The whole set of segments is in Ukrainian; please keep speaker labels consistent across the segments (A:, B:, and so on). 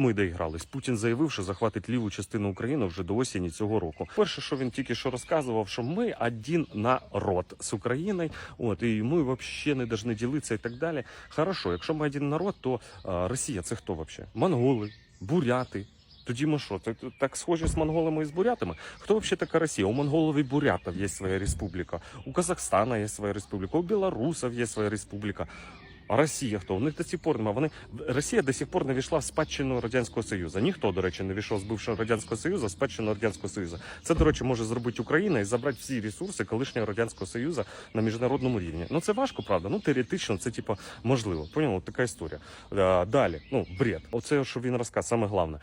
A: Ми доігрались. Путін заявив, що захватить ліву частину України вже до осені цього року. Перше, що він тільки що розказував, що ми один народ з Україною, от і ми взагалі не повинні ділитися і так далі. Хорошо, якщо ми один народ, то а, Росія це хто взагалі? Монголи, буряти. Тоді ми що? Так, так схожі з монголами і з бурятами? Хто взагалі така Росія? У монголів і бурятів є своя республіка, у Казахстана є своя республіка, у білорусів є своя республіка. Росія хто? Них до сих пор немає. Вони Росія до сих пор не війшла в спадщину радянського союзу. Ніхто, до речі, не війшов з бившого радянського союзу в спадщину радянського союзу. Це, до речі, може зробити Україна і забрати всі ресурси колишнього радянського союзу на міжнародному рівні. Ну це важко, правда. Ну теоретично це типа можливо. Поняли? Така історія. Далі, ну бред. Оце що він розказ, саме головне.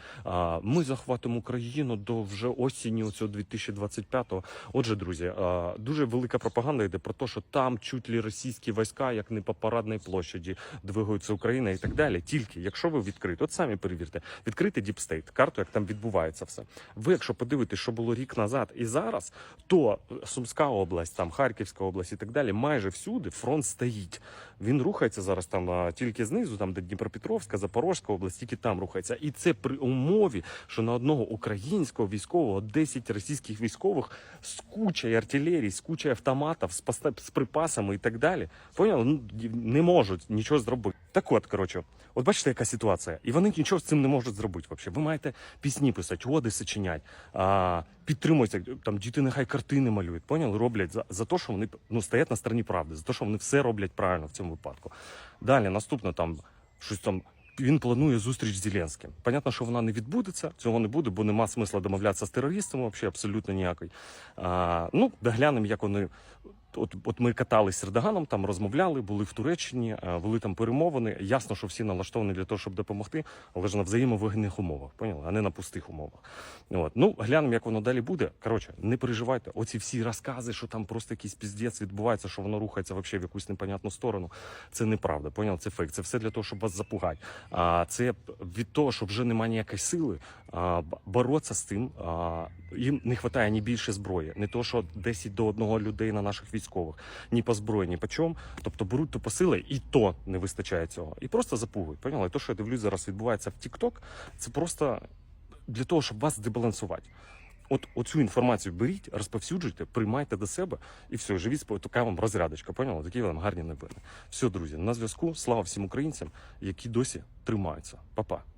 A: Ми захватимо Україну до вже осені цього 2025-го. Отже, друзі, дуже велика пропаганда йде про те, що там чуть ли російські війська, як не по парадній площаді, двигаються Україна і так далі. Тільки якщо ви відкрите, от самі перевірте, відкрити діпстейт, карту, як там відбувається все. Ви, якщо подивитесь, що було рік назад і зараз, то Сумська область, там Харківська область і так далі, майже всюди фронт стоїть. Він рухається зараз там тільки знизу, там де Дніпропетровська, Запорозька область, тільки там рухається. І це при умові, що на одного українського військового 10 російських військових з кучою артилерії, з кучою автоматів, з припасами і так далі. Поняли? Ну, не можуть нічого зробити. Так от, коротше, от бачите, яка ситуація, і вони нічого з цим не можуть зробити. Взагалі. Ви маєте пісні писати, оди сочинять, а, підтримуйте, там діти нехай картини малюють. Поняли? Роблять за, за те, що вони ну, стоять на стороні правди, за те, що вони все роблять правильно в цьому випадку. Далі, наступне там щось там. Він планує зустріч з Зеленським. Понятно, що вона не відбудеться, цього не буде, бо нема смисла домовлятися з терористами, взагалі абсолютно ніякої. А, ну, доглянемо, як вони. От, от ми катались з Ердоганом, там розмовляли, були в Туреччині, а, вели там перемовини. Ясно, що всі налаштовані для того, щоб допомогти, але ж на взаємовигідних умовах, поняли? а не на пустих умовах. От. Ну, глянемо, як воно далі буде. Коротше, не переживайте. Оці всі розкази, що там просто якийсь піздець відбувається, що воно рухається вообще в якусь непонятну сторону. Це неправда. Поняв? Це фейк. Це все для того, щоб вас запугати. А це від того, що вже немає ніякої сили, а, боротися з тим. А, їм не вистачає ні більше зброї, не то, що 10 до одного людей на наших військових, ні по зброї, ні по чому. Тобто беруть то посили, і то не вистачає цього. І просто запугують. Поняли? То, що я дивлюсь зараз відбувається в TikTok, це просто для того, щоб вас дебалансувати. От оцю інформацію беріть, розповсюджуйте, приймайте до себе і все, живіть така вам розрядочка. Поняли? Такі вам гарні новини. Все, друзі, на зв'язку. Слава всім українцям, які досі тримаються. Па-па.